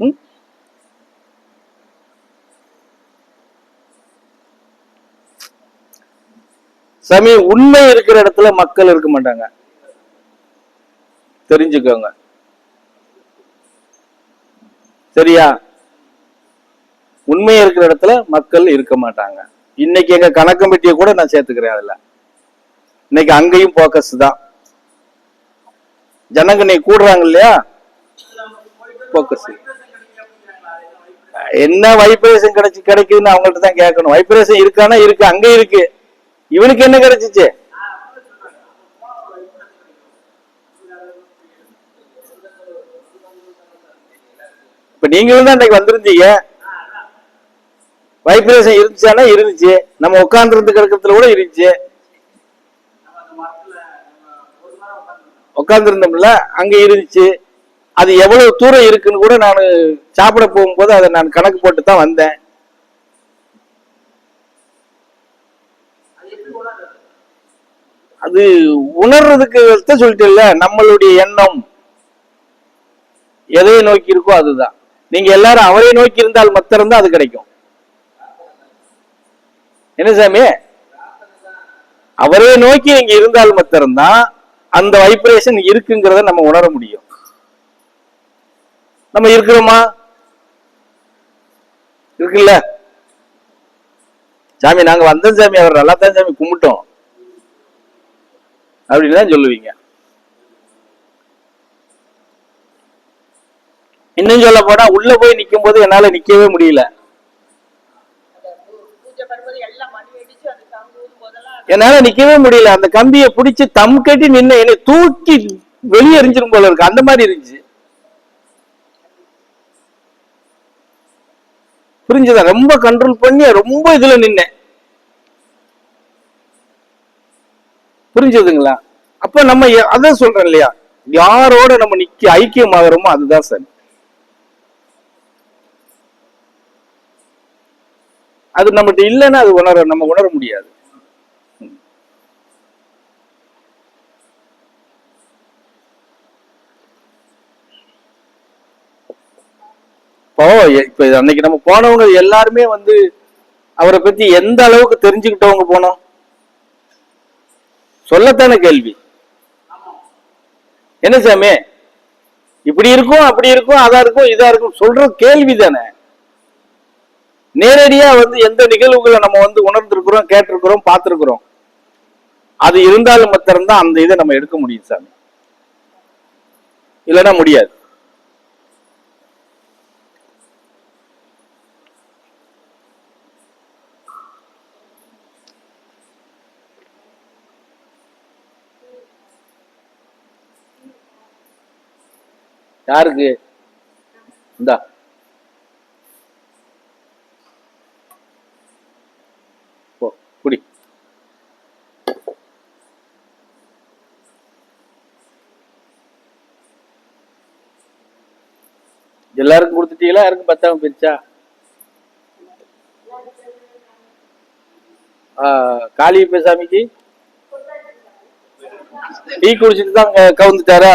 ம்? சாமி உண்மை இருக்கிற இடத்துல மக்கள் இருக்க மாட்டாங்க. தெரிஞ்சுக்கோங்க. சரியா? உண்மை இருக்கிற இடத்துல மக்கள் இருக்க மாட்டாங்க. இன்னைக்கு எங்க கணக்கமிட்டியை கூட நான் சேர்த்துக்கிறேன் அதுல. இன்னைக்கு அங்கேயும் போக்கஸ் தான். ஜனங்க நீ கூடுறாங்க இல்லையா? போக்கஸ் என்ன வைப்ரேஷன் கிடைச்சு கிடைக்குதுன்னு அவங்கள்ட்ட தான் கேட்கணும். வைப்ரேஷன் இருக்கானா? இருக்கு. அங்க இருக்கு. இவனுக்கு என்ன கிடைச்சிச்சு? இப்ப நீங்களும் தான் இன்னைக்கு வந்திருந்தீங்க. வைப்ரேஷன் இருந்துச்சானா? இருந்துச்சு. நம்ம உட்கார்ந்து கிடக்கிறதுல கூட இருந்துச்சு. உட்கார்ந்து அங்க இருந்துச்சு. அது எவ்வளவு தூரம் இருக்குன்னு கூட நான் சாப்பிட போகும்போது அதை நான் கணக்கு போட்டு தான் வந்தேன். அது உணர்றதுக்கு தான் சொல்லிட்டேன்ல நம்மளுடைய எண்ணம் எதை நோக்கி இருக்கோ அதுதான். நீங்க எல்லாரும் அவரை நோக்கி இருந்தால் மத்திரம் அது கிடைக்கும். என்ன சாமி? அவரை நோக்கி நீங்க இருந்தால் மாத்திரம்தான் அந்த வைப்ரேஷன் இருக்குங்கிறத நம்ம உணர முடியும். நம்ம இருக்கிறோமா? இருக்குல்ல? சாமி நாங்க வந்தோம் சாமி அவர் நல்லா தான் சாமி கும்பிட்டோம். அப்படின்னு தான் சொல்லுவீங்க. இன்னும் சொல்ல போனா உள்ள போய் நிக்கும் போது என்னால நிக்கவே முடியல. என்னால நிக்கவே முடியல. அந்த கம்பியை பிடிச்சி தம் கட்டி நின்று என்னை தூக்கி வெளியே எரிஞ்சிடும் போல இருக்கு. அந்த மாதிரி இருந்துச்சு. புரிஞ்சுதா? ரொம்ப கண்ட்ரோல் பண்ணி ரொம்ப இதுல நின்னேன் புரிஞ்சதுங்களா? அப்ப நம்ம அதான் சொல்றேன் இல்லையா? யாரோட நம்ம நிக்க ஐக்கியமாகறோமோ அதுதான் சரி. அது நம்மகிட்ட இல்லைன்னா அது உணர நம்ம உணர முடியாது. இப்போ இப்போ அன்னைக்கு நம்ம போனவங்க எல்லாருமே வந்து அவரை பத்தி எந்த அளவுக்கு தெரிஞ்சுக்கிட்டவங்க போனோம்? சொல்லத்தானே கேள்வி. என்ன சாமி? இப்படி இருக்கும் அப்படி இருக்கும் அதா இருக்கும் இதா இருக்கும் சொல்ற கேள்வி தானே. நேரடியா வந்து எந்த நிகழ்வுகளை நம்ம வந்து உணர்ந்திருக்கிறோம் கேட்டிருக்கிறோம் பார்த்திருக்கிறோம். அது இருந்தாலும் மாத்திரம்தான் அந்த இதை நம்ம எடுக்க முடியும் சாமி. இல்லைன்னா முடியாது. யாருக்கு? இந்தா. குடி. எல்லாருக்கும் கொடுத்துட்டீங்களா? யாருக்கும் பத்தாம பிரிச்சா ஆ, காளி பேசாமிக்கு டீ குடிச்சிட்டு தான் கவுந்துட்டாரா